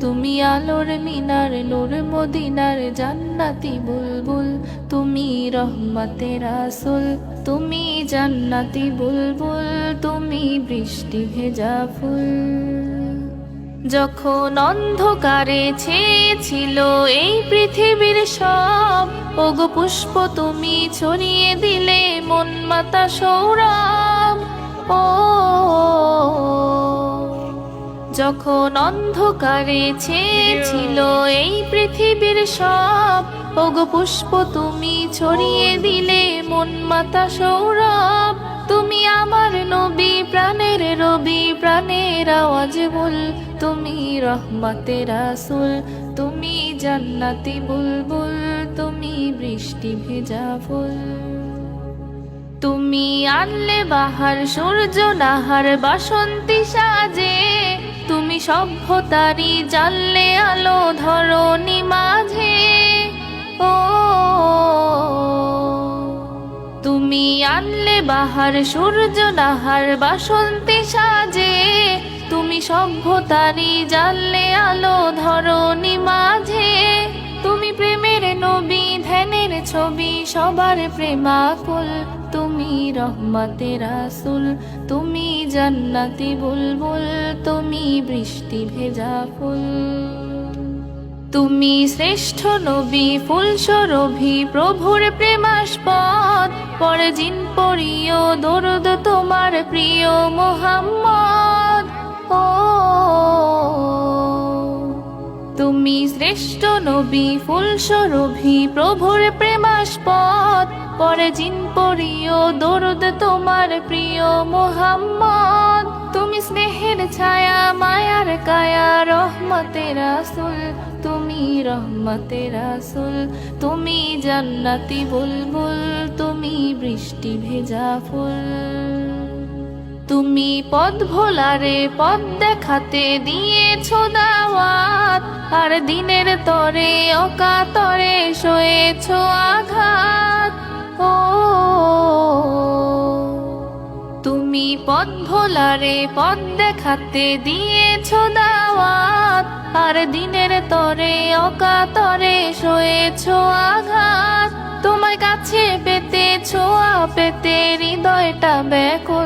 তুমি আলোর মিনার, নূর মদিনার জান্নাতি বুলবুল। তুমি রহমতে রাসুল তুমি জান্নাতি বুলবুল। তুমি বৃষ্টি ভেজা ফুল। যখন অন্ধকারে ছেয়েছিল এই পৃথিবীর সব, ওগো পুষ্প তুমি ছড়িয়ে দিলে মন মাতা সৌরভ। ও যখন অন্ধকারে ছেয়েছিল এই পৃথিবীর সব, ওগো পুষ্প তুমি ছড়িয়ে দিলে মন মাতা সৌরভ। তুমি আমার নবী, প্রাণের রবি, প্রাণের আওয়াজ বল। তুমি রহমতে রাসুল, তুমি জান্নাতি বুলবুল। তুমি বৃষ্টি ভেজা ফুল। তুমি আনলে বাহার, সূর্য নাহার, বাসন্তী সাজে। তুমি সভ্যতারি জানলে আলো ধরনি মাঝে। ও, তুমি আনলে বাহার সূর্য, নাহার বাসন্তী সাজে। তুমি সভ্যতারি জানলে আলো ধরনি মাঝে। তুমি প্রেমের নবী, ধ্যানের ছবি, সবার প্রেমাকুল। তুমি রহমতে রাসুল, তুমি জান্নাতি বুলবুল, তুমি বৃষ্টি ভেজা ফুল। তুমি শ্রেষ্ঠ নবী ফুল সরভি প্রভুর প্রেমাস্পদ পরে জিন পরিও দরদ তোমার প্রিয় মোহাম্মদ। ও তুমি শ্রেষ্ঠ নবী ফুল প্রভুর প্রেমাস্পদ। পরে জিন পরিও, দরদ তোমার প্রিয় মোহাম্মদ। তুমি স্নেহের ছায়া, মায়ার কায়া রহমতে রাসুল তুমি রহমতে রাসুল তুমি জান্নাতি বুলবুল। তুমি বৃষ্টি ভেজা ফুল। তুমি পদ ভোলারে পদ দেখাতে দিয়েছ দাওয়াত, আর দিনের তরে অকাতরে সয়েছ আঘাত। ও, তুমি পদ ভোলারে পদ দেখাতে দিয়েছ দাওয়াত, আর দিনের তরে অকাতরে সয়েছ আঘাত। তোমার কাছে পেতে ছোঁয়া পেতে হৃদয়টা ব্যাকুল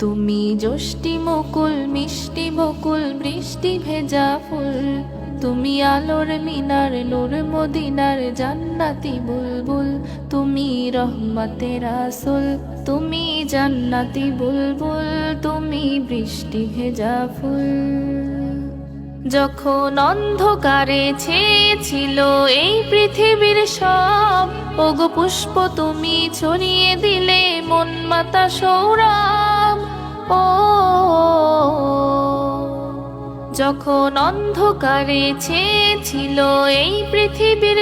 তুমি জ্যোষ্ঠি মুকুল, মিষ্টি বকুল বৃষ্টি ভেজা ফুল। তুমি আলোর মিনার, নূর মদিনার জান্নাতি বুলবুল। তুমি রহমতে রাসুল তুমি জান্নাতি বুলবুল। তুমি বৃষ্টি ভেজা ফুল। যখন অন্ধকারে ছেয়েছিল এই পৃথিবীর সব, ওগো পুষ্প তুমি ছড়িয়ে দিলে, মন মাতা সৌরভ ও যখন অন্ধকারে ছেয়েছিল এই পৃথিবীর